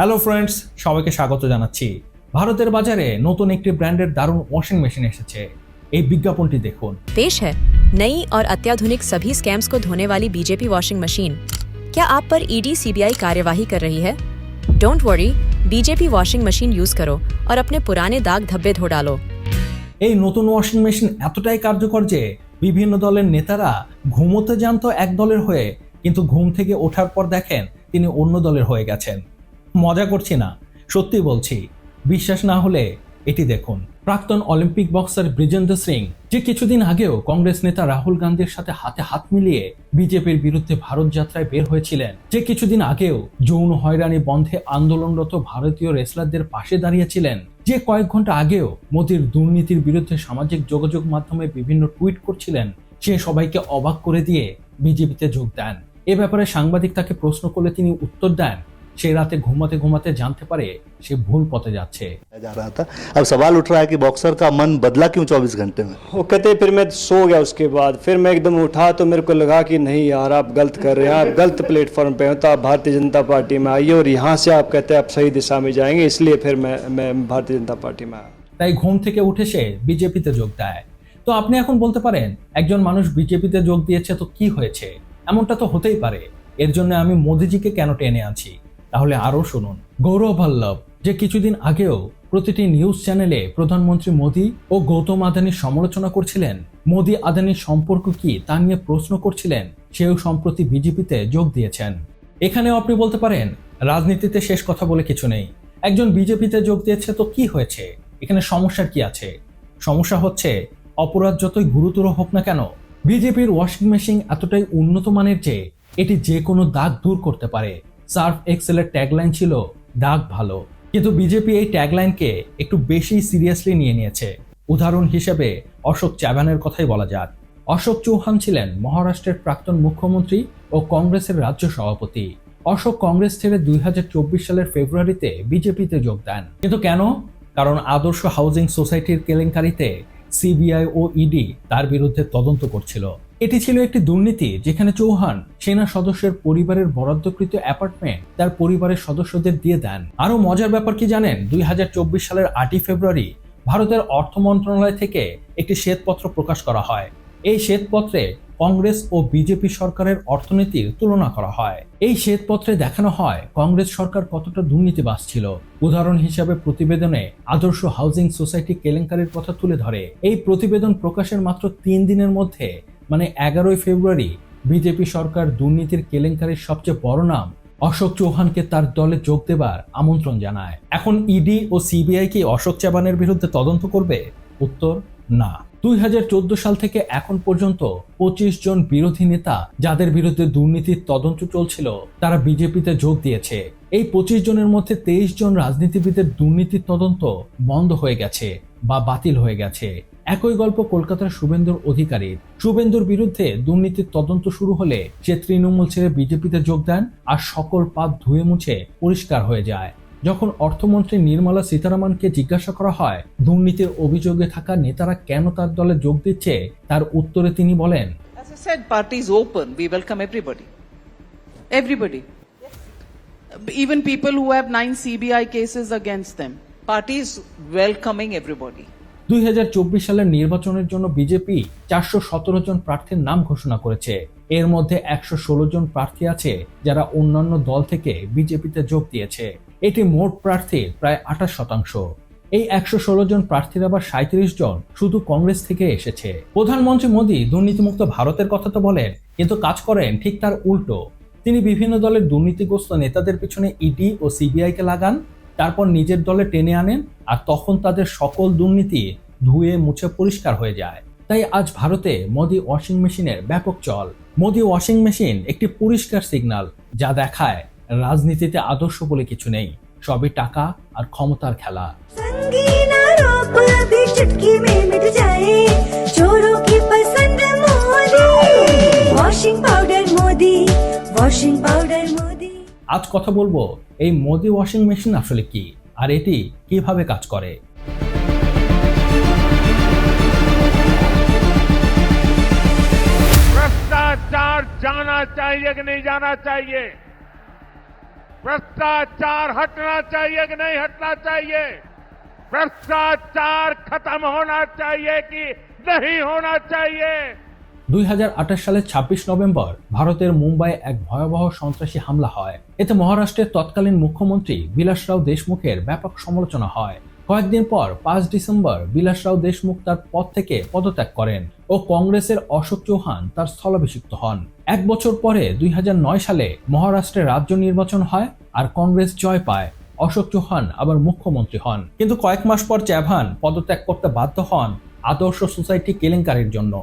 Hello friends সবাইকে স্বাগত জানাচ্ছি ভারতের বাজারে নতুন একটি ব্র্যান্ডের দারুণ ওয়াশিং মেশিন এসেছে এই বিজ্ঞাপনটি দেখুন पेश है नई और अत्याधुनिक सभी स्कैम्स को धोने वाली बीजेपी वॉशिंग मशीन क्या आप पर E ईडी सीबीआई कार्यवाही कर रही है don't worry BJP washing machine use करो और अपने पुराने दाग धब्बे धो डालो এই নতুন ওয়াশিং মেশিন এতটাই কার্যকর যে বিভিন্ন দলের নেতারা ঘুমোতে যান তো এক দলের হয়ে কিন্তু ঘুম থেকে ওঠার পর দেখেন তিনি অন্য দলের হয়ে গেছেন মজা করছি না, সত্যি বলছি। বিশ্বাস না হলে এটি দেখুন। প্রাক্তন অলিম্পিক বক্সার ব্রিজেন্দ্র সিং যে কিছুদিন আগেও কংগ্রেস নেতা রাহুল গান্ধীর সাথে হাতে হাত মিলিয়ে বিজেপির বিরুদ্ধে ভারত যাত্রায় বের হয়েছিলেন, যে কিছুদিন আগেও যৌন হয়রানি বন্ধে আন্দোলনরত ভারতীয় রেসলারদের পাশে দাঁড়িয়েছিলেন, যে কয়েক ঘণ্টা আগেও মোদির দুর্নীতির বিরুদ্ধে সামাজিক যোগাযোগ মাধ্যমে বিভিন্ন টুইট করছিলেন, সে সবাইকে অবাক করে দিয়ে বিজেপিতে যোগ দেন। এ ব্যাপারে সাংবাদিক তাকে প্রশ্ন করলে তিনি উত্তর দেন সে রাতে ঘুমাতে ঘুমাতে জানতে পারে সে ভুল পথে যাচ্ছে जा रहा था अब सवाल उठ रहा है कि बॉक्सर का मन बदला क्यों 24 घंटे में वो कहते फिर मैं सो गया उसके बाद फिर मैं एकदम उठा तो मेरे को लगा कि नहीं यार आप गलत कर रहे हैं आप गलत प्लेटफॉर्म पे हो तो आप भारतीय जनता पार्टी में आइए और यहाँ से आप कहते हैं आप सही दिशा में जाएंगे इसलिए फिर मैं मैं भारतीय जनता पार्टी में आया তাই ঘুম থেকে উঠে সে বিজেপিতে যোগ দেয় তো আপনি এখন বলতে পারেন একজন মানুষ বিজেপিতে যোগ দিয়েছে তো কি হয়েছে এমনটা তো হতেই পারে এর জন্য আমি মোদিজিকে কেন টেনে আছি তাহলে আরও শুনুন। গৌরব ভাল্লভ, যে কিছুদিন আগেও প্রতিটি নিউজ চ্যানেলে প্রধানমন্ত্রী মোদী ও গৌতম আদানির সমালোচনা করছিলেন, মোদী আদানির সম্পর্ক কি তা নিয়ে প্রশ্ন করছিলেন, সেও সম্প্রতি বিজেপিতে যোগ দিয়েছেন। এখানেও আপনি বলতে পারেন, রাজনীতিতে শেষ কথা বলে কিছু নেই। একজন বিজেপিতে যোগ দিয়েছে তো কি হয়েছে? এখানে সমস্যার কি আছে? সমস্যা হচ্ছে, অপরাধ যতই গুরুতর হোক না কেন, বিজেপির ওয়াশিং মেশিন এতটাই উন্নত মানের যে, এটি যে কোনো দাগ দূর করতে পারে। সার্ফ এক্সেলের ট্যাগলাইন ছিল, দাগ ভালো। কিন্তু বিজেপি এই ট্যাগলাইনকে একটু বেশি সিরিয়াসলি নিয়ে নিয়েছে। উদাহরণ হিসেবে অশোক চ্যাভানের কথাই বলা যাক। অশোক চৌহান ছিলেন মহারাষ্ট্রের প্রাক্তন মুখ্যমন্ত্রী ও কংগ্রেসের রাজ্য সভাপতি। অশোক কংগ্রেস ছেড়ে দুই হাজার চব্বিশ সালের ফেব্রুয়ারিতে বিজেপিতে যোগ দেন। কিন্তু কেন? কারণ আদর্শ হাউজিং সোসাইটির কেলেঙ্কারিতে সিবিআই ও ইডি তার বিরুদ্ধে তদন্ত করছিল। এটি ছিল একটি দুর্নীতি যেখানে চৌহান সেনা সদস্যের পরিবারের বরাদ্দকৃত অ্যাপার্টমেন্ট তার পরিবারের সদস্যদের দিয়ে দেন। আরও মজার ব্যাপার কি জানেন? দুই হাজার চব্বিশ সালের আটই ফেব্রুয়ারি ভারতের অর্থ মন্ত্রণালয় থেকে একটি শ্বেতপত্র প্রকাশ করা হয়। এই শ্বেতপত্রে কংগ্রেস ও বিজেপি সরকারের অর্থনীতির তুলনা করা হয়। এই শ্বেতপত্রে দেখানো হয় কংগ্রেস সরকার কতটা দুর্নীতিবাজ ছিল। উদাহরণ হিসাবে প্রতিবেদনে আদর্শ হাউজিং সোসাইটি কেলেঙ্কারির কথা তুলে ধরে। এই প্রতিবেদন প্রকাশের মাত্র তিন দিনের মধ্যে মানে এগারোই ফেব্রুয়ারি বিজেপি সরকার দুর্নীতির কেলেঙ্কারির সবচেয়ে বড় নাম, অশোক চৌহানকে তার দলে যোগ দেবার আমন্ত্রণ জানায়। এখন ইডি ও সিবিআই কি অশোক চাবানের বিরুদ্ধে তদন্ত করবে? উত্তর, না। দুই হাজার চোদ্দ সাল থেকে এখন পর্যন্ত পঁচিশ জন বিরোধী নেতা যাদের বিরুদ্ধে দুর্নীতির তদন্ত চলছিল, তারা বিজেপিতে যোগ দিয়েছে। এই পঁচিশ জনের মধ্যে তেইশ জন রাজনীতিবিদের দুর্নীতির তদন্ত বন্ধ হয়ে গেছে বা বাতিল হয়ে গেছে। একই গল্প কলকাতার শুভেন্দুর অধিকারী শুভেন্দুর বিরুদ্ধে দুর্নীতির তদন্ত শুরু হলে সে তৃণমূল ছেড়ে বিজেপিতে যোগ দেন, আর সকল পাপ ধুয়ে মুছে পরিষ্কার হয়ে যায় যখন অর্থমন্ত্রী নির্মলা সীতারামনকে জিজ্ঞাসা করা হয়, দুর্নীতির অভিযোগে থাকা নেতারা কেন তার দলে যোগ দিচ্ছে, তার উত্তরে তিনি বলেন. Even people who have nine CBI cases against them. Party is welcoming everybody. দুই হাজার চব্বিশ সালের নির্বাচনের জন্য বিজেপি চারশো সতেরো জন প্রার্থীর নাম ঘোষণা করেছে। এর মধ্যে একশো ষোলো জন প্রার্থী আছে যারা অন্যান্য দল থেকে বিজেপিতে যোগ দিয়েছে। এটি মোট প্রার্থীর প্রায় আঠাশ শতাংশ। এই একশো ষোলো জন প্রার্থীর আবার সাঁত্রিশ জন শুধু কংগ্রেস থেকে এসেছে। প্রধানমন্ত্রী মোদী দুর্নীতিমুক্ত ভারতের কথা তো বলেন, কিন্তু কাজ করেন ঠিক তার উল্টো। তিনি বিভিন্ন দলের দুর্নীতিগ্রস্ত নেতাদের পিছনে ইডি ও সিবিআইকে লাগান, তারপর নিজের দলে টেনে আনেন, আর তখন তাদের সকল দুর্নীতি ধুয়ে মুছে পরিষ্কার হয়ে যায়। তাই আজ ভারতে মোদি ওয়াশিং মেশিনের ব্যাপক চল। মোদি ওয়াশিং মেশিন একটি পরিষ্কার সিগনাল যা দেখায় রাজনীতিতে আদর্শ বলে কিছু নেই। সবই টাকা আর ক্ষমতার খেলা। আজ কথা বলব এই মোদি ওয়াশিং মেশিন আসলে কি? আর এটি কীভাবে কাজ করে? भ्रष्टाचार जाना चाहिए कि नहीं जाना चाहिए भ्रष्टाचार हटना चाहिए कि नहीं हटना चाहिए भ्रष्टाचार खत्म होना चाहिए कि नहीं होना चाहिए দুই সালের ছাব্বিশ নভেম্বর ভারতের মুম্বাই এক ভয়াবহ সন্ত্রাসী হামলা হয় এতে মহারাষ্ট্রের তৎকালীন মুখ্যমন্ত্রী বিলাসরাও দেশমুখের ব্যাপক সমালোচনা হয় কয়েকদিন পর পাঁচ ডিসেম্বর বিলাসরাও দেশমুখ তার পদ থেকে পদত্যাগ করেন ও কংগ্রেসের অশোক চৌহান তার স্থলাভিষিক্ত হন। এক বছর পরে দুই হাজার নয় সালে মহারাষ্ট্রে রাজ্য নির্বাচন হয় আর কংগ্রেস জয় পায়। অশোক চৌহান আবার মুখ্যমন্ত্রী হন। কিন্তু কয়েক মাস পর চ্যাভান পদত্যাগ করতে বাধ্য হন আদর্শ সোসাইটি কেলেঙ্কারির জন্য।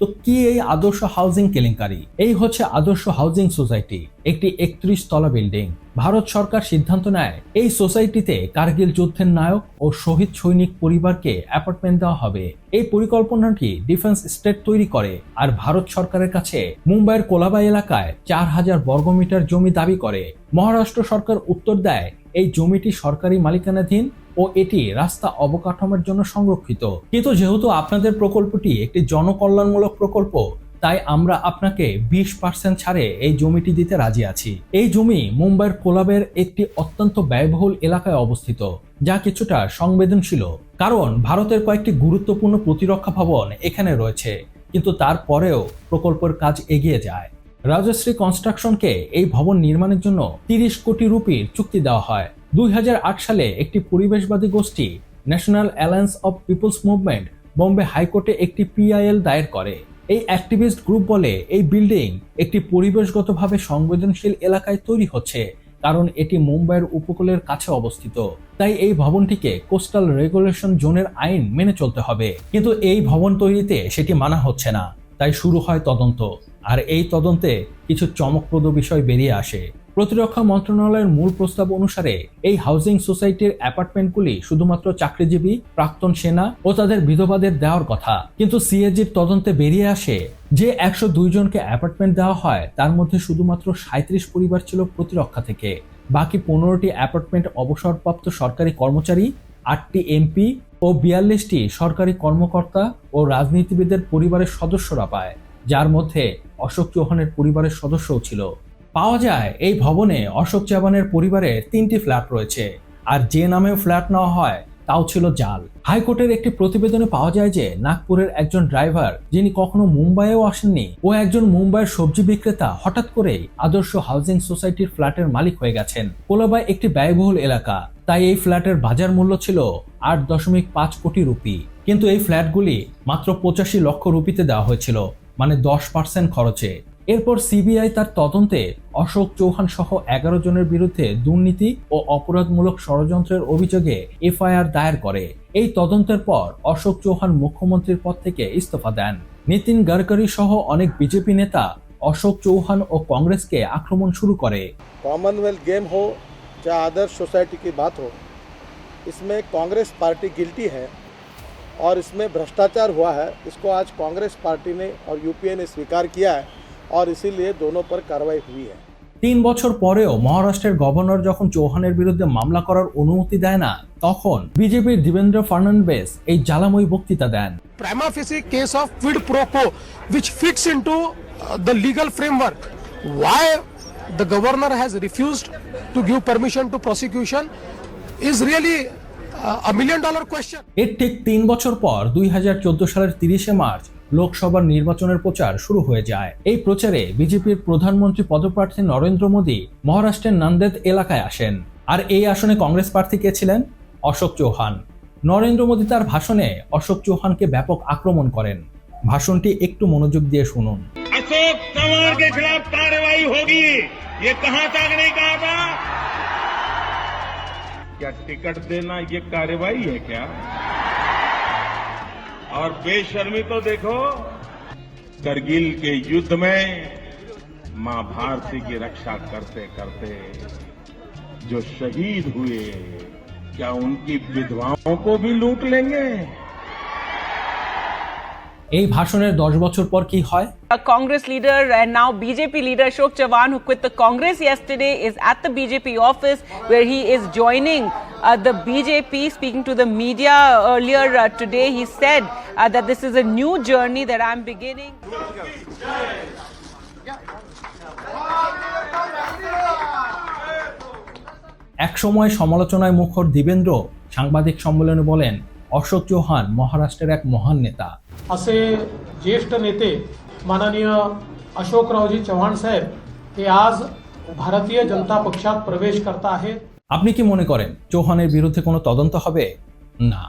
তো কি এই আদর্শ হাউজিং কেলেঙ্কারি? এই হচ্ছে আদর্শ হাউজিং সোসাইটি, একটি একত্রিশ তলা বিল্ডিং। ভারত সরকার সিদ্ধান্ত নেয়, এই সোসাইটিতে কার্গিল যুদ্ধের নায়ক ও শহীদ সৈনিক পরিবারকে অ্যাপার্টমেন্ট দেওয়া হবে। এই পরিকল্পনাটি ডিফেন্স স্টেট তৈরি করে আর ভারত সরকারের কাছে মুম্বাইয়ের কোলাবা এলাকায় চার হাজার বর্গমিটার জমি দাবি করে। মহারাষ্ট্র সরকার উত্তর দেয়, এই জমিটি সরকারি মালিকানাধীন ও এটি রাস্তা অবকাঠামোর জন্য সংরক্ষিত। কিন্তু যেহেতু আপনাদের প্রকল্পটি একটি জনকল্যাণমূলক প্রকল্প, তাই আমরা আপনাকে বিশ পার্সেন্ট ছাড়ে এই জমিটি দিতে রাজি আছি। এই জমি মুম্বাইয়ের কোলাবের একটি অত্যন্ত ব্যয়বহুল এলাকায় অবস্থিত, যা কিছুটা সংবেদনশীল। কারণ ভারতের কয়েকটি গুরুত্বপূর্ণ প্রতিরক্ষা ভবন এখানে রয়েছে, কিন্তু তারপরেও প্রকল্পের কাজ এগিয়ে যায়। রাজশ্রী কনস্ট্রাকশনকে এই ভবন নির্মাণের জন্য তিরিশ কোটি রুপির চুক্তি দেওয়া হয়। দুই হাজার আট সালে একটি পরিবেশবাদী গোষ্ঠী national alliance of peoples movement Bombay হাইকোর্টে একটি পিআইএল দায়ের করে। এই অ্যাক্টিভিস্ট গ্রুপ বলে এই বিল্ডিং একটি পরিবেশগতভাবে সংবেদনশীল এলাকায় তৈরি হচ্ছে, কারণ এটি মুম্বাইয়ের উপকূলের কাছে অবস্থিত। তাই এই ভবনটিকে কোস্টাল রেগুলেশন জোনের আইন মেনে চলতে হবে। কিন্তু এই ভবন তৈরিতে সেটি মানা হচ্ছে না। তাই শুরু হয় তদন্ত। আর এই তদন্তে কিছু চমকপ্রদ বিষয় বেরিয়ে আসে। প্রতিরক্ষা মন্ত্রণালয়ের মূল প্রস্তাব অনুসারে, এই হাউজিং সোসাইটির অ্যাপার্টমেন্টগুলি শুধুমাত্র চাকরিজীবী, প্রাক্তন সেনা ও তাদের বিধবাদের দেওয়ার কথা। কিন্তু সিএজির তদন্তে বেরিয়ে আসে যে একশো দুই জনকে অ্যাপার্টমেন্ট দেওয়া হয়, তার মধ্যে শুধুমাত্র সাঁত্রিশ পরিবার ছিল প্রতিরক্ষা থেকে। বাকি পনেরোটি অ্যাপার্টমেন্ট অবসরপ্রাপ্ত সরকারি কর্মচারী, আটটি এমপি ও বিয়াল্লিশটি সরকারি কর্মকর্তা ও রাজনীতিবিদের পরিবারের সদস্যরা পায়, যার মধ্যে অশোক চৌহানের পরিবারের সদস্যও ছিল। পাওয়া যায় এই ভবনে অশোক চাবানের পরিবারের তিনটি ফ্ল্যাট রয়েছে। আর যে নামেও ফ্ল্যাট নেওয়া হয়, তাও ছিল জাল। হাইকোর্টের একটি প্রতিবেদনে পাওয়া যায় যে, নাগপুরের একজন ড্রাইভার, যিনি কখনো মুম্বাইয়েও আসেননি, ও একজন মুম্বাইয়ের সবজি বিক্রেতা, হঠাৎ করেই আদর্শ হাউজিং সোসাইটির ফ্ল্যাটের মালিক হয়ে গেছেন। কোলাবাই একটি ব্যয়বহুল এলাকা, তাই এই ফ্ল্যাটের বাজার মূল্য ছিল আট দশমিক পাঁচ কোটি রুপি। কিন্তু এই ফ্ল্যাটগুলি মাত্র পঁচাশি লক্ষ রুপিতে দেওয়া হয়েছিল মানে দশ পার্সেন্ট খরচে। এরপর সিবিআই তার তদন্তে অশোক চৌহান সহ এগারো জনের বিরুদ্ধে দুর্নীতি ও অপরাধমূলক ষড়যন্ত্রের অভিযোগে এফআইআর দায়ের করে এই তদন্তের পর অশোক চৌহান মুখ্যমন্ত্রীর পদ থেকে ইস্তফা দেন নীতিন গডকরি সহ অনেক বিজেপি নেতা অশোক চৌহান ও কংগ্রেসকে আক্রমণ শুরু করে कॉमनवेल्थ गेम हो चाहे आदर्श सोसाइटी की बात हो इसमें कांग्रेस पार्टी गिल्टी है और इसमें भ्रष्टाचार हुआ है इसको आज कांग्रेस पार्टी ने और यूपीए ने स्वीकार किया है और इसीलिए दोनों पर कार्रवाई हुई है তিন বছর পরেও মহারাষ্ট্রের গভর্নর যখন চৌহানের বিরুদ্ধে মামলা করার অনুমতি দেয় না তখন বিজেপির দেবেন্দ্র ফার্নান্ডেস এই জ্বালাময়ী বক্তৃতা দেন prima facie case of quid pro quo which fits into uh, the legal framework why the governor has refused to give permission to prosecution is really uh, a million dollar question এর ঠিক তিন বছর পর দুই সালের তিরিশে March লোকসভার নির্বাচনের প্রচার শুরু হয়ে যায় এই প্রচারে বিজেপির প্রধানমন্ত্রী পদপ্রার্থী নরেন্দ্র মোদী মহারাষ্ট্রের নান্দেদ এলাকায় আসেন আর এই আসনে কংগ্রেস প্রার্থী কে ছিলেন অশোক চৌহান নরেন্দ্র মোদী তার ভাষণে অশোক চৌহানকে ব্যাপক আক্রমণ করেন ভাষণটি একটু মনোযোগ দিয়ে শুনুন अशोक चौहान के खिलाफ कार्रवाई होगी ये कहां तक नहीं कहा था क्या टिकट देना ये कार्रवाई है क्या और बेशर्मी तो देखो, करगिल के युद्ध में माँ भारती की रक्षा करते करते जो शहीद हुए, क्या उनकी विधवाओं को भी लूट लेंगे? এই ভাষণের দশ বছর পর কি হয় A Congress leader and now BJP leader Ashok Chavan, who quit the Congress yesterday, is at the BJP office where he is joining uh, the BJP. Speaking to the media earlier uh, today, he said uh, that this is a new journey that I'm beginning. একসময় সমালোচনায় মুখর দিবেন্দ্র সাংবাদিক সম্মেলনে বলেন অশোক চৌহান মহারাষ্ট্রের এক মহান নেতা असे ज्येष्ठ नेते माननीय अशोकरावजी चव्हाण साहेब हे आज भारतीय जनता पक्षात प्रवेश करत आहेत আপনি কি মনে করেন চৌহানের বিরুদ্ধে কোনো তদন্ত হবে না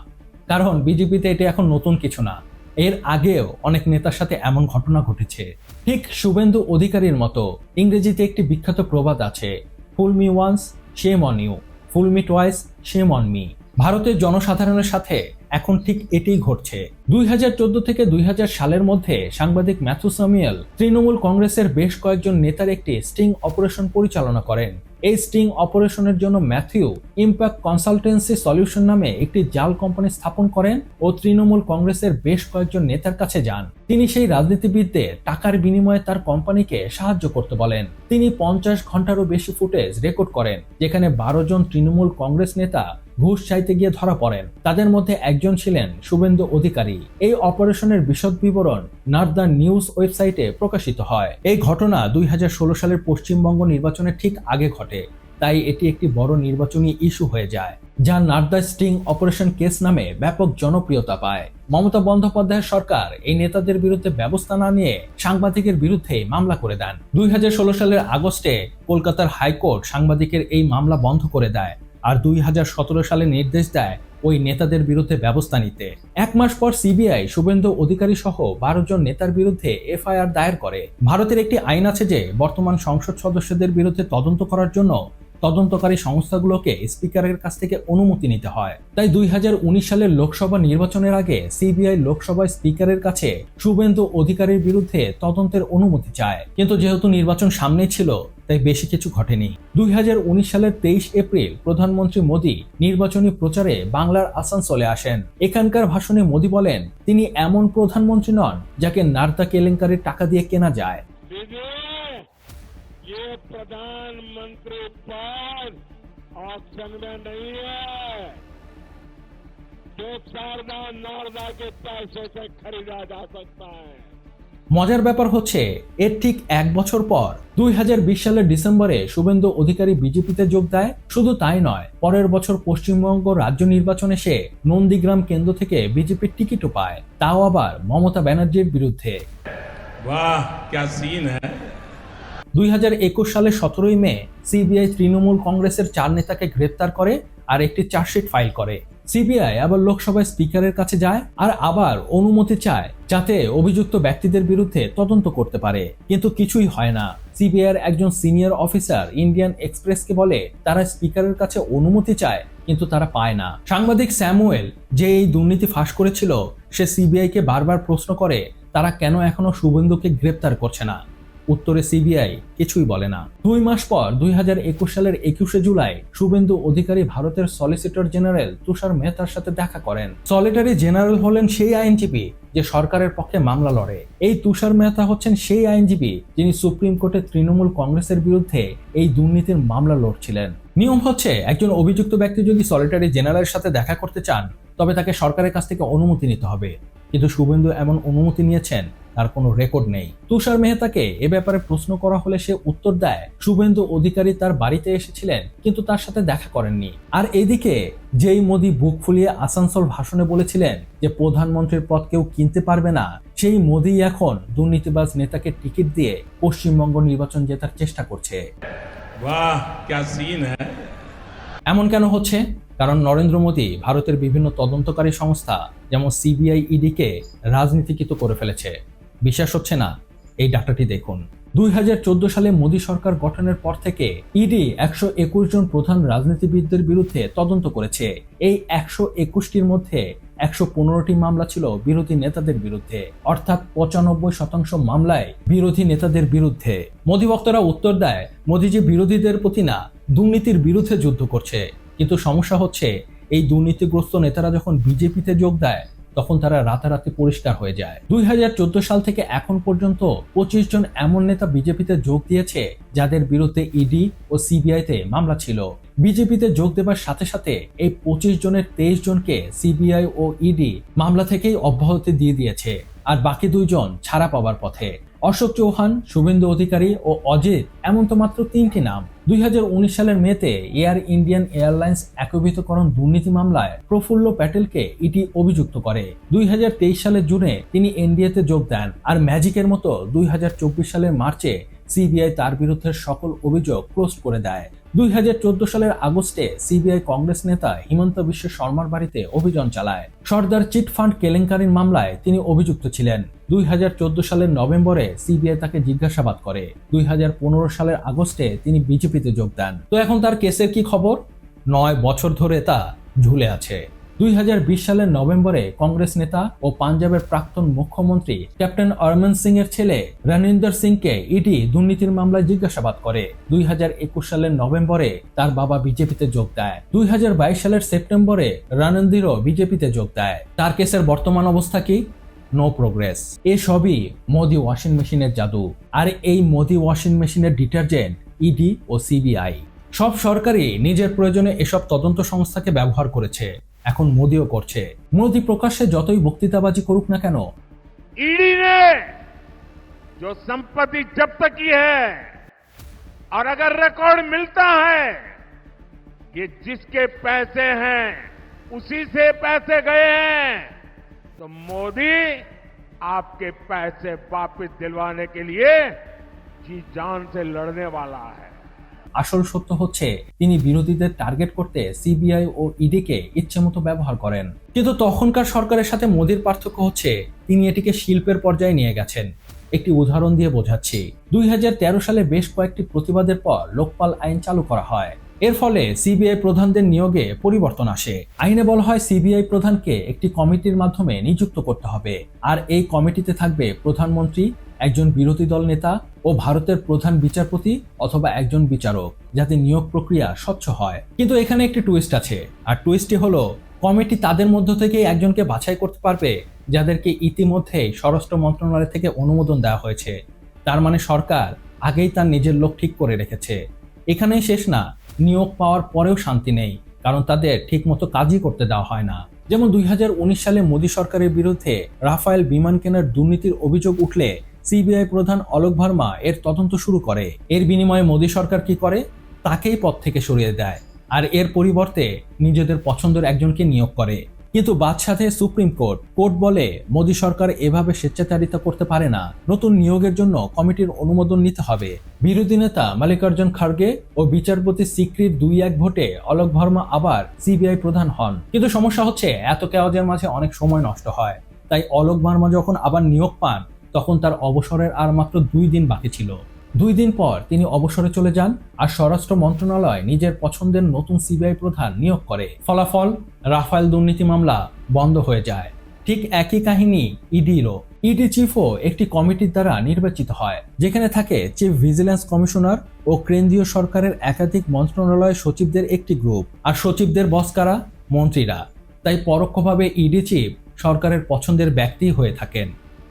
কারণ বিজেপিতে এটা এখন নতুন কিছু না এর আগেও অনেক নেতার সাথে এমন ঘটনা ঘটেছে ঠিক শুভেন্দু অধিকারীর মতো ইংরেজিতে একটি বিখ্যাত প্রবাদ আছে fool me once shame on you fool me twice shame on me ভারতের জনসাধারণের সাথে এখন ঠিক এটাই ঘটছে। দুই হাজার চোদ্দ থেকে দুই সালের মধ্যে সাংবাদিক ম্যাথু সামিয়েল তৃণমূল কংগ্রেসের বেশ কয়েকজন নেতার একটি স্টিং অপারেশন পরিচালনা করেন। এই স্টিং অপারেশনের জন্য ম্যাথিউ ইম্প্যাক্ট কনসালটেন্সি সলিউশন নামে একটি জাল কোম্পানি স্থাপন করেন ও তৃণমূল কংগ্রেসের বেশ কয়েকজন নেতার কাছে যান। তিনি সেই রাজনীতিবিদদের টাকার বিনিময়ে তার কোম্পানিকে সাহায্য করতে বলেন। তিনি পঞ্চাশ ঘন্টারও বেশি ফুটেজ রেকর্ড করেন, যেখানে বারো জন তৃণমূল কংগ্রেস নেতা ঘুষ চাইতে গিয়ে ধরা পড়েন। তাদের মধ্যে একজন ছিলেন শুভেন্দু অধিকারী। এই অপারেশনের বিশদ বিবরণ নার্দা নিউজ ওয়েবসাইটে প্রকাশিত হয়। এই ঘটনা দুই হাজার ষোলো সালের পশ্চিমবঙ্গ নির্বাচনের ঠিক আগে ঘটে, তাই এটি একটি বড় নির্বাচনী ইস্যু হয়ে যায়, যা নার্দা স্টিং অপারেশন কেস নামে ব্যাপক জনপ্রিয়তা পায়। মমতা বন্দ্যোপাধ্যায়ের সরকার এই নেতাদের বিরুদ্ধে ব্যবস্থা না নিয়ে সাংবাদিকের বিরুদ্ধে মামলা করে দেন। দুই হাজার ষোলো সালের আগস্টে কলকাতার হাইকোর্ট সাংবাদিকের এই মামলা বন্ধ করে দেয়। আর দুই হাজার সতেরো সালে নির্দেশ দেয় ওই নেতাদের বিরুদ্ধে ব্যবস্থা নিতে। এক মাস পর সিবিআই, শুভেন্দু অধিকারী সহ বারো জন নেতার বিরুদ্ধে এফআইআর দায়ের করে। ভারতের একটি আইন আছে যে, বর্তমান সংসদ সদস্যদের বিরুদ্ধে তদন্ত করার জন্য তদন্তকারী সংস্থাগুলোকে স্পিকারের কাছ থেকে অনুমতি নিতে হয়। তাই দুই হাজার উনিশ সালের লোকসভা নির্বাচনের আগে সিবিআই লোকসভায় স্পিকারের কাছে শুভেন্দু অধিকারীর বিরুদ্ধে তদন্তের অনুমতি চায়। কিন্তু যেহেতু নির্বাচন সামনে ছিল, তাই বেশি কিছু ঘটেনি। দুই হাজার উনিশ সালের তেইশ এপ্রিল প্রধানমন্ত্রী মোদী নির্বাচনী প্রচারে বাংলার আসানসোলে আসেন। এখানকার ভাষণে মোদী বলেন, তিনি এমন প্রধানমন্ত্রী নন যাকে নার্তা কেলেঙ্কারির টাকা দিয়ে কেনা যায়। ये प्रधानमंत्री पद ऑप्शन में नहीं है जो शारदा नारदा के पैसे से खरीदा जा सकता है মজার ব্যাপার হচ্ছে এর ঠিক এক বছর পর দুই সালের ডিসেম্বরে শুভেন্দু অধিকারী বিজেপিতে যোগ দেয় শুধু তাই নয় পরের বছর পশ্চিমবঙ্গ রাজ্য নির্বাচনে সে নন্দীগ্রাম কেন্দ্র থেকে বিজেপির টিকিটও পায় তাও আবার মমতা ব্যানার্জির বিরুদ্ধে वाह क्या सीन है দুই সালের সতেরোই মে সিবিআই তৃণমূল কংগ্রেসের চার নেতাকে গ্রেপ্তার করে আর একটি চার্জশিট ফাইল করে। সিবিআই আবার লোকসভায় স্পিকারের কাছে যায় আর আবার অনুমতি চায় যাতে অভিযুক্ত ব্যক্তিদের বিরুদ্ধে তদন্ত করতে পারে। কিন্তু কিছুই হয় না। সিবিআই একজন সিনিয়র অফিসার ইন্ডিয়ান এক্সপ্রেসকে বলে, তারা স্পিকারের কাছে অনুমতি চায়, কিন্তু তারা পায় না। সাংবাদিক স্যামুয়েল যে এই দুর্নীতি ফাঁস করেছিল, সে সিবিআই কে বারবার প্রশ্ন করে, তারা কেন এখনও শুভেন্দুকে গ্রেপ্তার করছে না? উত্তরে সিবিআই কিছুই বলে না। দুই মাস পর দুই হাজার একুশ সালের একুশে জুলাই শুভেন্দু অধিকারী ভারতের সলিসিটর জেনারেল তুষার মেহতার সাথে দেখা করেন। সলিটারি জেনারেল হলেন সেই আইনজীবী যে সরকারের পক্ষে মামলা লড়ে। এই তুষার মেহতা হচ্ছেন সেই আইনজীবী যিনি সুপ্রিম কোর্টে তৃণমূল কংগ্রেসের বিরুদ্ধে এই দুর্নীতির মামলা লড়ছিলেন। নিয়ম হচ্ছে, একজন অভিযুক্ত ব্যক্তি যদি সলিটারি জেনারেলের সাথে দেখা করতে চান, তবে তাকে সরকারের কাছ থেকে অনুমতি নিতে হবে। কিন্তু শুভেন্দু এমন অনুমতি নিয়েছেন তার কোনো রেকর্ড নেই। তুষার মেহতাকে এ ব্যাপারে প্রশ্ন করা হলে সে উত্তর দেয় শুভেন্দু অধিকারী তার বাড়িতে এসেছিলেন কিন্তু তার সাথে দেখা করেননি। আর এদিকে যেই মোদী বুক ফুলিয়ে আসানসোল ভাষণে বলেছিলেন যে প্রধানমন্ত্রীর পদ কেউ কিনতে পারবে না সেই মোদি এখন দুর্নীতিবাজ নেতাকে টিকিট দিয়ে পশ্চিমবঙ্গ নির্বাচন জেতার চেষ্টা করছে। এমন কেন হচ্ছে? কারণ নরেন্দ্র মোদী ভারতের বিভিন্ন তদন্তকারী সংস্থা যেমন সিবিআই ইডিকে রাজনীতিকৃত করে ফেলেছে। বিশ্বাস হচ্ছে না, এই ডাটাটি দেখুন। দুই হাজার চোদ্দ সালে মোদী সরকার গঠনের পর থেকে ইডি একশো একুশ জন প্রধান রাজনীতিবিদদের বিরুদ্ধে তদন্ত করেছে। এই একশো একুশটির মধ্যে একশো পনেরোটি মামলা ছিল বিরোধী নেতাদের বিরুদ্ধে, অর্থাৎ পঁচানব্বই শতাংশ মামলায় বিরোধী নেতাদের বিরুদ্ধে। মোদী বক্তারা উত্তর দেয়, মোদীজি বিরোধীদের প্রতি না, দুর্নীতির বিরুদ্ধে যুদ্ধ করছে। কিন্তু সমস্যা হচ্ছে, এই দুর্নীতিগ্রস্ত নেতারা যখন বিজেপিতে যোগ দেয় তখন তারা রাতারাতি পরিষ্কার হয়ে যায়। দুই সাল থেকে এখন পর্যন্ত পঁচিশ জন এমন নেতা বিজেপিতে যোগ দিয়েছে, যাদের বিরুদ্ধে ইডি ও সিবিআইতে মামলা ছিল। বিজেপিতে যোগ দেবার সাথে সাথে এই পঁচিশ জনের তেইশ জনকে সিবিআই ও ইডি মামলা থেকেই অব্যাহতি দিয়ে দিয়েছে, আর বাকি দুইজন ছাড়া পাওয়ার পথে। অশোক চৌহান, শুভেন্দু অধিকারী ও অজিত এমন তো মাত্র তিনটি নাম। দুই হাজার উনিশ সালের মেতে এয়ার ইন্ডিয়ান এয়ারলাইন্স একীভূতকরণ দুর্নীতি মামলায় প্রফুল্ল প্যাটেলকে ইটি অভিযুক্ত করে। দুই হাজার তেইশ সালের জুনে তিনি এনডিএতে যোগ দেন আর ম্যাজিকের মতো দুই হাজার চব্বিশ সালের মার্চে সিবিআই তার বিরুদ্ধে সকল অভিযোগ ক্লোজ করে দেয়। দুই হাজার চোদ্দ সালের আগস্টে সিবিআই কংগ্রেস নেতা হিমন্ত বিশ্ব শর্মার বাড়িতে অভিযান চালায়। সর্দার চিট ফান্ড কেলেঙ্কারির মামলায় তিনি অভিযুক্ত ছিলেন। দুই হাজার চোদ্দ সালের নভেম্বরে সিবিআই তাকে জিজ্ঞাসাবাদ করে। দুই হাজার পনেরো সালের আগস্টে তিনি বিজেপিতে যোগ দেন। তো এখন তার কেসের কি খবর? নয় বছর ধরে তা ঝুলে আছে। দুই হাজার বিশ সালের নভেম্বরে কংগ্রেস নেতা ও পাঞ্জাবের প্রাক্তন মুখ্যমন্ত্রী ক্যাপ্টেন অরমন সিং এর ছেলে রণিন্দর সিংকে ইডি দুর্নীতির মামলায় জিজ্ঞাসাবাদ করে। দুই হাজার একুশ সালের নভেম্বরে তার বাবা বিজেপিতে যোগ দেয়। দুই হাজার বাইশ সালের সেপ্টেম্বরে রণন্দিরও বিজেপিতে যোগ দেয়। তার কেসের বর্তমান অবস্থা কি? No progress. এসবই মোদি ওয়াশিং মেশিনের জাদু। আর এই মোদি ওয়াশিং মেশিনের ডিটারজেন্ট ইডি ও সিবিআই। সব সরকারই নিজের প্রয়োজনে এসব তদন্ত সংস্থাকে ব্যবহার করেছে। এখন মোদিও করছে মোদি প্রকাশ্যে যতই বক্তৃতাবাজি করুক না কেন ईडी ने जो संपत्ति जब्त की है और अगर रिकॉर्ड मिलता है कि जिसके पैसे हैं उसी से पैसे गए हैं तो मोदी आपके पैसे वापस दिलवाने के लिए जी जान से लड़ने वाला है আসল সত্য হচ্ছে, তিনি বিরোধীদের টার্গেট করতে সিবিআই ও ইডিকে ইচ্ছেমতো ব্যবহার করেন। কিন্তু তখনকার সরকারের সাথে মোদির পার্থক্য হচ্ছে, তিনি এটিকে শিল্পের পর্যায়ে নিয়ে গেছেন। একটি উদাহরণ দিয়ে বোঝাচ্ছি। দুই হাজার তেরো সালে বেশ কয়েকটি প্রতিবাদের পর লোকপাল আইন চালু করা হয়। এর ফলে সিবিআই প্রধানদের নিয়োগে পরিবর্তন আসে। আইনে বলা হয় সিবিআই প্রধানকে একটি কমিটির মাধ্যমে নিযুক্ত করতে হবে। আর এই কমিটিতে থাকবে প্রধানমন্ত্রী একজন বিরোধী দল নেতা ও ভারতের প্রধান বিচারপতি অথবা একজন বিচারক, যাতে নিয়োগ প্রক্রিয়া স্বচ্ছ হয়। কিন্তু এখানে একটি টুইস্ট আছে। আর টুইস্টটি হলো, কমিটি তাদের মধ্য থেকে একজনকে বাছাই করতে পারবে, যাদেরকে ইতিমধ্যেই স্বরাষ্ট্র মন্ত্রণালয় থেকে অনুমোদন দেওয়া হয়েছে। তার মানে সরকার আগেই তার নিজের লোক ঠিক করে রেখেছে। এখানেই শেষ না, নিয়োগ পাওয়ার পরেও শান্তি নেই, কারণ তাদের ঠিকমতো কাজই করতে দেওয়া হয় না। যেমন দুই হাজার উনিশ সালে মোদী সরকারের বিরুদ্ধে রাফায়েল বিমান কেনার দুর্নীতির অভিযোগ উঠলে সিবিআই প্রধান অলোক ভার্মা এর তদন্ত শুরু করে। এর বিনিময়ে মোদী সরকার কি করে? তাকেই পদ থেকে সরিয়ে দেয়। আর এর পরিবর্তে নিজেদের পছন্দের একজনকে নিয়োগ করে। কিন্তু বাদশাতে সুপ্রিম কোর্ট কোর্ট বলে মোদী সরকার এভাবে স্বেচ্ছাচারিতা করতে পারে না। নতুন নিয়োগের জন্য কমিটির অনুমোদন নিতে হবে। বিরোধী নেতা মালিকার্জুন খার্গে ও বিচারপতি সিক্রির দুই এক ভোটে অলোক ভার্মা আবার সিবিআই প্রধান হন। কিন্তু সমস্যা হচ্ছে, এত কেওয়াজের মাঝে অনেক সময় নষ্ট হয়। তাই অলোক ভার্মা যখন আবার নিয়োগ পান তখন তার অবসরের আর মাত্র দুই দিন বাকি ছিল। দুই দিন পর তিনি অবসরে চলে যান আর স্বরাষ্ট্র মন্ত্রণালয় নিজের পছন্দের নতুন সিবিআই প্রধান নিয়োগ করে। ফলাফল, রাফায়েল দুর্নীতি মামলা বন্ধ হয়ে যায়। ঠিক একই কাহিনী ইডিরও। ইডি চিফও একটি কমিটির দ্বারা নির্বাচিত হয়, যেখানে থাকে চিফ ভিজিল্যান্স কমিশনার ও কেন্দ্রীয় সরকারের একাধিক মন্ত্রণালয় সচিবদের একটি গ্রুপ। আর সচিবদের বস কারা? মন্ত্রীরা। তাই পরোক্ষভাবে ইডি চিফ সরকারের পছন্দের ব্যক্তি হয়ে থাকেন।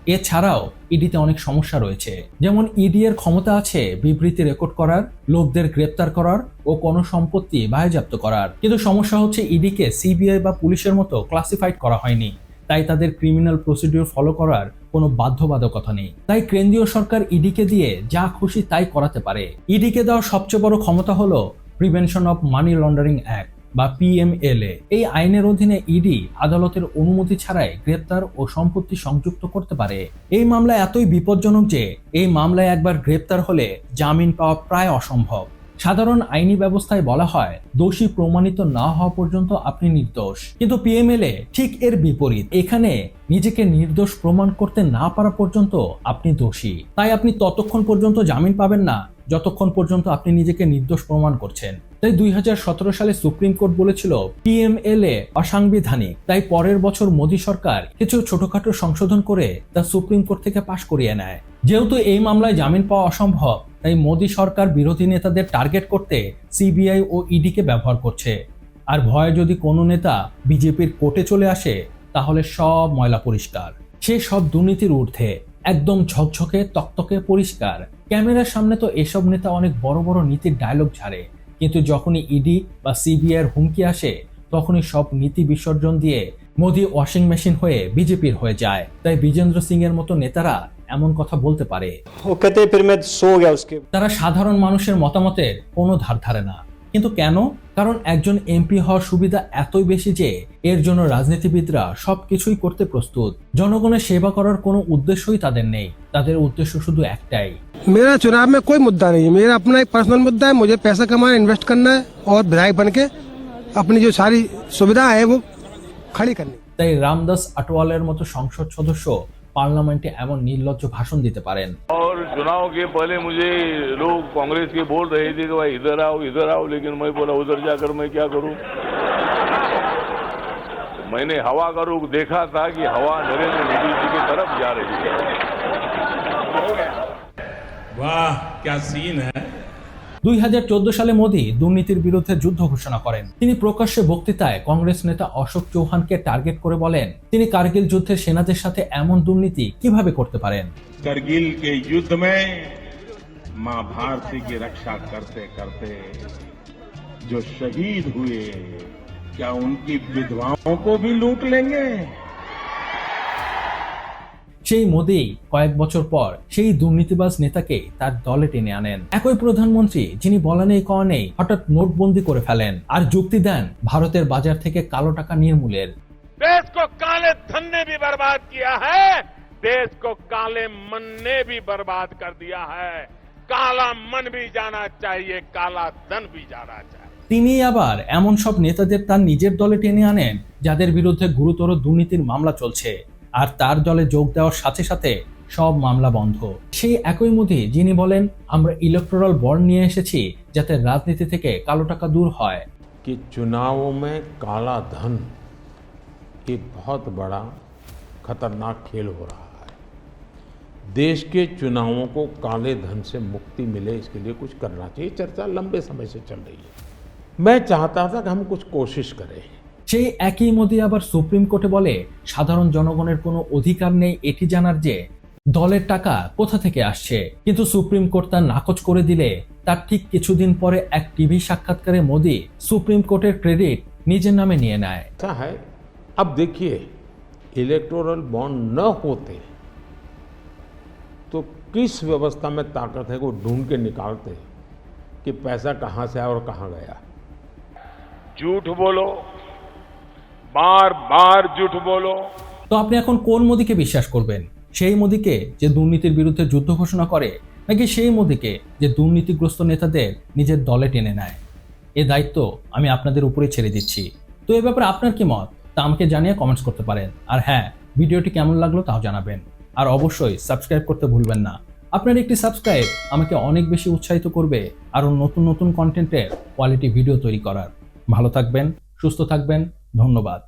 এছাড়াও ইডিতে অনেক সমস্যা রয়েছে। যেমন ইডি এর ক্ষমতা আছে বিবৃতি রেকর্ড করার, লোকদের গ্রেপ্তার করার ও কোনো সম্পত্তি বাজেয়াপ্ত করার। কিন্তু সমস্যা হচ্ছে ইডিকে সিবিআই বা পুলিশের মতো ক্লাসিফাইড করা হয়নি। তাই তাদের ক্রিমিনাল প্রসিডিউর ফলো করার কোনো বাধ্যবাধকতা নেই। তাই কেন্দ্রীয় সরকার ইডিকে দিয়ে যা খুশি তাই করাতে পারে। ইডিকে দেওয়া সবচেয়ে বড় ক্ষমতা হলো prevention of money laundering act বা পিএমএলএ এই আইনের অধীনে ইডি আদালতের অনুমতি ছাড়াই গ্রেপ্তার ও সম্পত্তি সংযুক্ত করতে পারে। এই মামলা এতই বিপজ্জনক যে, এই মামলায় একবার গ্রেপ্তার হলে জামিন পাওয়া প্রায় অসম্ভব। সাধারণ আইনি ব্যবস্থায় বলা হয়, দোষী প্রমাণিত না হওয়া পর্যন্ত আপনি নির্দোষ। কিন্তু পিএমএলএ ঠিক এর বিপরীত, এখানে নিজেকে নির্দোষ প্রমাণ করতে না পারা পর্যন্ত আপনি দোষী। তাই আপনি ততক্ষণ পর্যন্ত জামিন পাবেন না যতক্ষণ পর্যন্ত আপনি নিজেকে নির্দোষ প্রমাণ করছেন। তাই দুই সালে সুপ্রিম কোর্ট বলেছিল পিএমএলএ অসাংবিধানিক। তাই পরের বছর মোদী সরকার কিছু ছোটখাটো সংশোধন করে তা সুপ্রিম কোর্ট থেকে পাশ করিয়ে নেয়। যেহেতু এই মামলায় জামিন পাওয়া অসম্ভব, তাই মোদী সরকার বিরোধী নেতাদের টার্গেট করতে সিবিআই ও ইডিকে ব্যবহার করছে। আর ভয়ে যদি কোনো নেতা বিজেপির কোর্টে চলে আসে, তাহলে সব ময়লা পরিষ্কার। সে সব দুর্নীতির ঊর্ধ্বে। একদম ঝকঝকে তকতকে পরিষ্কার। ক্যামেরার সামনে তো এসব নেতা অনেক বড় বড় নীতির ডায়লগ ছাড়ে কিন্তু যখনই ইডি বা সিবিআইয়ের হুমকি আসে তখনই সব নীতি বিসর্জন দিয়ে মোদি ওয়াশিং মেশিন হয়ে বিজেপির হয়ে যায়। তাই বিজেন্দ্র সিং এর মতো নেতারা এমন কথা বলতে পারে। তারা সাধারণ মানুষের মতামতের কোনো ধার ধারে না। কিন্তু কেন কারণ একজন এমপি হওয়ার সুবিধা এতই বেশি যে এর জন্য রাজনীতিবিদরা সবকিছুই করতে প্রস্তুত জনগণের সেবা করার কোনো উদ্দেশ্যই তাদের নেই তাদের উদ্দেশ্য শুধু একটাই मेरा चुनाव में कोई मुद्दा नहीं है मेरा अपना एक पर्सनल मुद्दा है मुझे पैसा कमाना इन्वेस्ट करना है और विधायक बन के अपनी जो सारी सुविधा है वो खड़ी करनी তাই রামদাস আটওয়ালের মতো সংসদ সদস্য পার্লামেন্টে এমন নির্লজ্জ ভাষণ দিতে পারেন और चुनाव के पहले मुझे लोग कांग्रेस के बोल रहे थे कि भाई इधर आओ इधर आओ लेकिन मैं बोला उधर जाकर मैं क्या करूं मैंने हवा का रुख देखा था कि हवा नरेंद्र मोदी जी की तरफ जा रही है वाह क्या सीन है দুই সালে মোদী দুর্নীতির বিরুদ্ধে যুদ্ধ ঘোষণা করেন তিনি প্রকাশ্যে বক্তৃতায় কংগ্রেস নেতা অশোক চৌহানকে টার্গেট করে বলেন তিনি কার্গিল যুদ্ধে সেনাদের সাথে এমন দুর্নীতি কিভাবে করতে পারেন करगिल के युद्ध में मां भारती की रक्षा करते करते जो शहीद हुए क्या उनकी विधवाओं को भी लूट लेंगे সেই মোদি কয়েক বছর পর সেই দুর্নীতিবাজ নেতাকে তার দলে টেনে আনেন একই প্রধানমন্ত্রী যিনি বলা নেই কওয়া নেই হঠাৎ নোটবন্দি করে ফেলেন আর যুক্তি দেন ভারতের বাজার থেকে কালো টাকা নির্মূলের देश को काले धन ने भी बर्बाद किया है देश को काले मन ने भी बर्बाद कर दिया है काला मन भी जाना चाहिए काला धन भी जाना चाहिए তিনি আবার এমন সব নেতাদের তার নিজের দলে টেনে আনেন যাদের বিরুদ্ধে গুরুতর দুর্নীতির মামলা চলছে আর তার দলে যোগ দেওয়ার সাথে সাথে সব মামলা বন্ধ সেই একই মোদী যিনি বলেন আমরা ইলেকট্রাল বন্ড নিয়ে এসেছি যাতে রাজনীতি থেকে কালো টাকা দূর হয় कि चुनावों में काला धन एक बहुत बड़ा खतरनाक खेल हो रहा है देश के चुनावों को काले धन से मुक्ति मिले इसके लिए कुछ करना चाहिए चर्चा लंबे समय से चल रही है मैं चाहता था कि हम कुछ कोशिश करें সেই একই মোদী আবার সুপ্রিম কোর্টে বলে সাধারণ জনগণের কোনো অধিকার নেই এটি জানার যে দলের টাকা কোথা থেকে আসছে কিন্তু সুপ্রিম কোর্ট তার নাকচ করে দিলে তার ঠিক কিছুদিন পরে এক টিভি সাক্ষাৎকারে মোদী সুপ্রিম কোর্টের ক্রেডিট নিজের নামে নিয়ে নেয় ऐसा है अब देखिए इलेक्टोरल बॉन्ड न होते तो किस व्यवस्था में ताकत है वो ढूंढ के निकालते कि पैसा कहाँ से आया और कहाँ गया झूठ बोलो বারবার জুট বলো। তো আপনি এখন কোন মোদিকে বিশ্বাস করবেন? সেই মোদিকে যে দুর্নীতির বিরুদ্ধে যুদ্ধ ঘোষণা করে, নাকি সেই মোদিকে যে দুর্নীতিগ্রস্ত নেতাদের নিজের দলে টেনে নেয়? এ দায়িত্ব আমি আপনাদের উপরে ছেড়ে দিচ্ছি। তো এ ব্যাপারে আপনার কি মত? তা আমাকে জানিয়ে কমেন্টস করতে পারেন। আর হ্যাঁ ভিডিওটি কেমন লাগল তাও জানাবেন। আর অবশ্যই সাবস্ক্রাইব করতে ভুলবেন না। আপনার একটি সাবস্ক্রাইব আমাকে অনেক বেশি উৎসাহিত করবে আরও নতুন নতুন কন্টেন্টের কোয়ালিটি ভিডিও তৈরি করার। ভালো থাকবেন, সুস্থ থাকবেন। ধন্যবাদ।